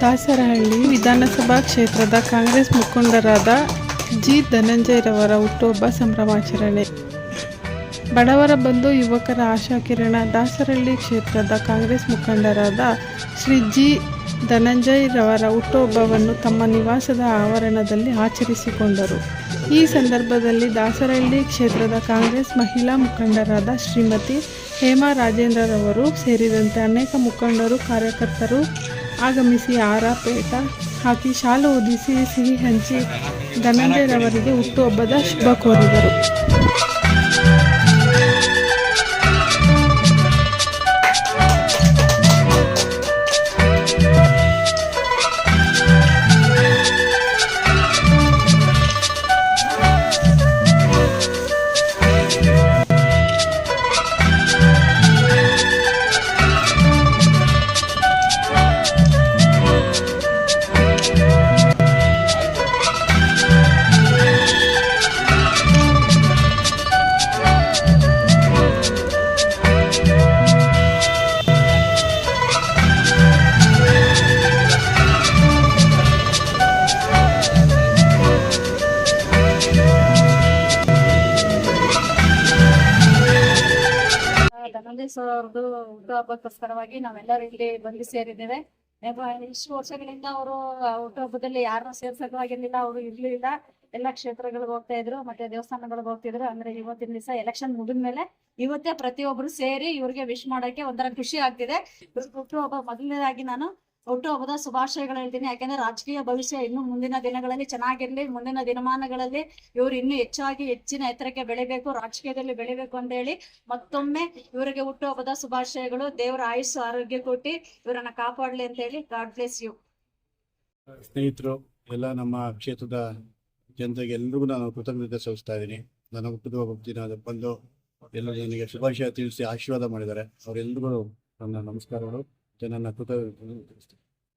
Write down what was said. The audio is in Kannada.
ದಾಸರಹಳ್ಳಿ ವಿಧಾನಸಭಾ ಕ್ಷೇತ್ರದ ಕಾಂಗ್ರೆಸ್ ಮುಖಂಡರಾದ ಜಿ ಧನಂಜಯರವರ ಹುಟ್ಟುಹಬ್ಬ ಸಂಭ್ರಮಾಚರಣೆ. ಬಡವರ ಬಂಧು ಯುವಕರ ಆಶಾಕಿರಣ ದಾಸರಹಳ್ಳಿ ಕ್ಷೇತ್ರದ ಕಾಂಗ್ರೆಸ್ ಮುಖಂಡರಾದ ಶ್ರೀ ಜಿ ಧನಂಜಯರವರ ಹುಟ್ಟುಹಬ್ಬವನ್ನು ತಮ್ಮ ನಿವಾಸದ ಆವರಣದಲ್ಲಿ ಆಚರಿಸಿಕೊಂಡರು. ಈ ಸಂದರ್ಭದಲ್ಲಿ ದಾಸರಹಳ್ಳಿ ಕ್ಷೇತ್ರದ ಕಾಂಗ್ರೆಸ್ ಮಹಿಳಾ ಮುಖಂಡರಾದ ಶ್ರೀಮತಿ ಹೇಮಾ ರಾಜೇಂದ್ರರವರು ಸೇರಿದಂತೆ ಅನೇಕ ಮುಖಂಡರು, ಕಾರ್ಯಕರ್ತರು ಆಗಮಿಸಿ ಹಾರ ಪೇಟ ಹಾಕಿ ಶಾಲು ಉದಿಸಿ ಸಿಹಿ ಹಂಚಿ ಧನಂಜಯರವರಿಗೆ ಹುಟ್ಟುಹಬ್ಬದ ಶುಭ ಕೋರಿದರು. ಸರ್ ಅವ್ರದ್ದು ಹುಟ್ಟುಹಬ್ಬಕ್ಕೋಸ್ಕರವಾಗಿ ನಾವೆಲ್ಲರೂ ಇಲ್ಲಿ ಬಂದು ಸೇರಿದ್ದೇವೆ. ಇಷ್ಟು ವರ್ಷಗಳಿಂದ ಅವರು ಹುಟ್ಟುಹಬ್ಬದಲ್ಲಿ ಯಾರನ್ನ ಸೇರ್ಸಕ್ಕಾಗಿರ್ಲಿಲ್ಲ ಅವರು ಇರ್ಲಿಲ್ಲ. ಎಲ್ಲ ಕ್ಷೇತ್ರಗಳಿಗೆ ಹೋಗ್ತಾ ಇದ್ರು, ಮತ್ತೆ ದೇವಸ್ಥಾನಗಳಿಗೆ ಹೋಗ್ತಿದ್ರು. ಅಂದ್ರೆ ಇವತ್ತಿನ ದಿವಸ ಎಲೆಕ್ಷನ್ ಮುಗಿದ್ಮೇಲೆ ಇವತ್ತೇ ಪ್ರತಿಯೊಬ್ರು ಸೇರಿ ಇವ್ರಿಗೆ ವಿಶ್ ಮಾಡಕ್ಕೆ ಒಂಥರ ಖುಷಿ ಆಗ್ತಿದೆ. ಹುಟ್ಟುಹಬ್ಬ ಮೊದಲನೇದಾಗಿ ನಾನು ಹುಟ್ಟುಹಬ್ಬದ ಶುಭಾಶಯಗಳು ಹೇಳ್ತೀನಿ ಯಾಕಂದ್ರೆ ರಾಜಕೀಯ ಭವಿಷ್ಯ ಇನ್ನು ಮುಂದಿನ ದಿನಗಳಲ್ಲಿ ಚೆನ್ನಾಗಿರ್ಲಿ, ಮುಂದಿನ ದಿನಮಾನಗಳಲ್ಲಿ ಇವರು ಇನ್ನೂ ಹೆಚ್ಚಾಗಿ ಹೆಚ್ಚಿನ ಎತ್ತರಕ್ಕೆ ಬೆಳಿಬೇಕು, ರಾಜಕೀಯದಲ್ಲಿ ಬೆಳಿಬೇಕು ಅಂತ ಹೇಳಿ ಮತ್ತೊಮ್ಮೆ ಇವರಿಗೆ ಹುಟ್ಟು ಹಬ್ಬದ ಶುಭಾಶಯಗಳು. ದೇವರ ಆಯುಸ್ಸು, ಆರೋಗ್ಯ ಕೊಟ್ಟಿ ಇವರನ್ನ ಕಾಪಾಡ್ಲಿ ಅಂತ ಹೇಳಿ ಗಾಡ್ ಬ್ಲೆಸ್ ಯು ಸ್ನೇಹಿತರು, ಎಲ್ಲ ನಮ್ಮ ಕ್ಷೇತ್ರದ ಜನತೆಗೆ ಎಲ್ರಿಗೂ ನಾನು ಕೃತಜ್ಞತೆ ಸಲ್ಲಿಸ್ತಾ ಇದ್ದೀನಿ. ನನ್ನ ಹುಟ್ಟಿದ ದಿನ ಬಂದು ಎಲ್ಲರೂ ನನಗೆ ಶುಭಾಶಯ ತಿಳಿಸಿ ಆಶೀರ್ವಾದ ಮಾಡಿದ್ದಾರೆ. ಅವರೆಲ್ಲರಿಗೂ ನನ್ನ ನಮಸ್ಕಾರಗಳು. ಮತ್ತೆ ನನ್ನ ಕೃತಜ್ಞತೆ ತಿಳಿಸ್ತೀನಿ